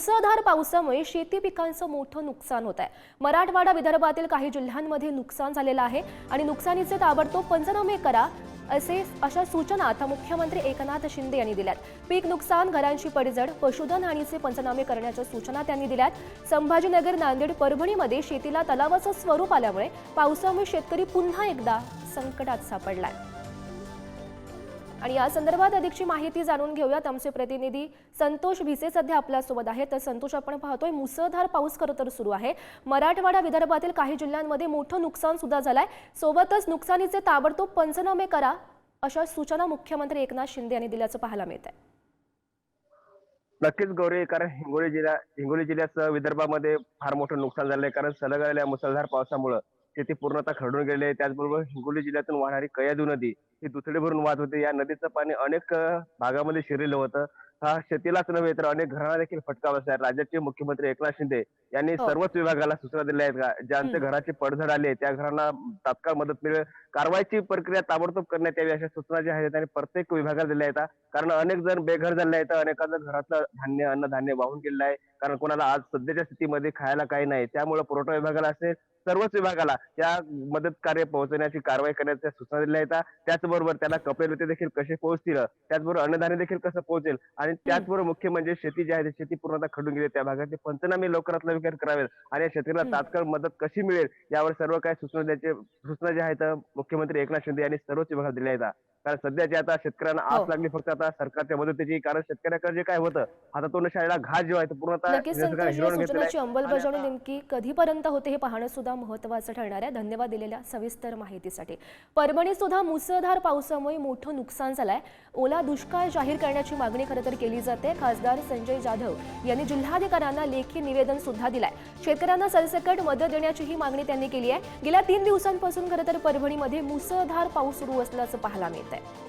मुसळधार पावसामुळे शेती पिकांचं मोठं नुकसान होत आहे मराठवाडा विदर्भातील काही जिल्ह्यांमध्ये नुकसान झालेलं आहे आणि नुकसानीचे ताबडतोब पंचनामे करा असे अशा सूचना आता मुख्यमंत्री एकनाथ शिंदे यांनी दिल्यात. पीक नुकसान घरांची पडझड पशुधन हानीचे पंचनामे करण्याच्या सूचना त्यांनी दिल्यात. संभाजीनगर नांदेड परभणीमध्ये शेतीला तलावाचं स्वरूप आल्यामुळे पावसामुळे शेतकरी पुन्हा एकदा संकटात सापडलाय. आणि या संदर्भात अधिकची माहिती जाणून घेऊयात. आमचे प्रतिनिधी संतोष भिसे सध्या आपल्यासोबत आहेत. तर संतोष आपण पाहतोय मुसळधार पाऊस खरं तर सुरू आहे. मराठवाडा विदर्भातील काही जिल्ह्यांमध्ये मोठं नुकसान सुद्धा झालंय. सोबतच नुकसानीचे ताबडतोब पंचनामे करा अशा सूचना मुख्यमंत्री एकनाथ शिंदे यांनी दिल्याचं पाहायला मिळत आहे नक्कीच गौरी कारण हिंगोली जिल्हा हिंगोली जिल्ह्यासह विदर्भामध्ये फार मोठं नुकसान झालंय. कारण सलग आलेल्या मुसळधार पावसामुळं शेती पूर्णतः खरडून गेले. आहे त्याचबरोबर हिंगोली जिल्ह्यातून वाहणारी कयादू नदी ही दुथडी भरून वाहत होती. या नदीचं पाणी अनेक भागामध्ये शिरलेलं होतं. हा शेतीलाच नव्हे तर अनेक घरांना देखील फटका बसला. राज्याचे मुख्यमंत्री एकनाथ शिंदे यांनी हो. सर्वच विभागाला सूचना दिल्या आहेत का? ज्यांचे. घराची पडझड आली त्या घरांना तात्काळ मदत मिळेल. कारवाईची प्रक्रिया ताबडतोब करण्यात यावी अशा सूचना ज्या आहेत त्यांनी प्रत्येक विभागाला दिल्या आहेत. कारण अनेक जण बेघर झाले आहेत. अनेकांचं घरातलं धान्य अन्नधान्य वाहून गेलेलं आहे. कारण कोणाला आज सध्याच्या स्थितीमध्ये खायला काही नाही. त्यामुळे पुरवठा विभागाला असेल सर्वच विभागाला या मदत कार्य पोहोचवण्याची कारवाई करण्याच्या सूचना दिल्या आहेत. त्याचबरोबर त्याला कपडे देखील कसे पोहोचतील त्याचबरोबर अन्नधान्य देखील कसं पोहोचेल आणि त्याचबरोबर मुख्य म्हणजे शेती जी आहे शेती पूर्णतः खडून गेली त्या भागातले पंचनामे लवकरात लवकर करावेत आणि या शेतकऱ्याला. तात्काळ मदत कशी मिळेल यावर सर्व काही सूचना द्यायचे सूचना ज्या आहेत मुख्यमंत्री एकनाथ शिंदे यांनी सर्वच विभागात दिल्या आहेत. कारण सध्या जे आता शेतकऱ्यांना हो. आस लागली फक्त आता सरकारच्या मदतीची. कारण शेतकऱ्याकडे जे काय होतं आता तो शाळेला घास जो आहे तो पूर्णतः. अंमलबजावणी नेमकी कधीपर्यंत होते हे पाहणं सुद्धा महत्त्वाचं ठरणार आहे. धन्यवाद दिलेल्या सविस्तर माहितीसाठी. परभणीत सुद्धा मुसळधार पावसामुळे मोठं नुकसान झालंय. ओला दुष्काळ जाहीर करण्याची मागणी खरं तर केली जाते. खासदार संजय जाधव यांनी जिल्हाधिकाऱ्यांना लेखी निवेदन सुद्धा दिलंय. शेतकऱ्यांना सरसकट मदत देण्याची ही मागणी त्यांनी केली आहे. गेल्या तीन दिवसांपासून खरं तर परभणीमध्ये मुसळधार पाऊस सुरू असल्याचं पाहायला मिळत. って。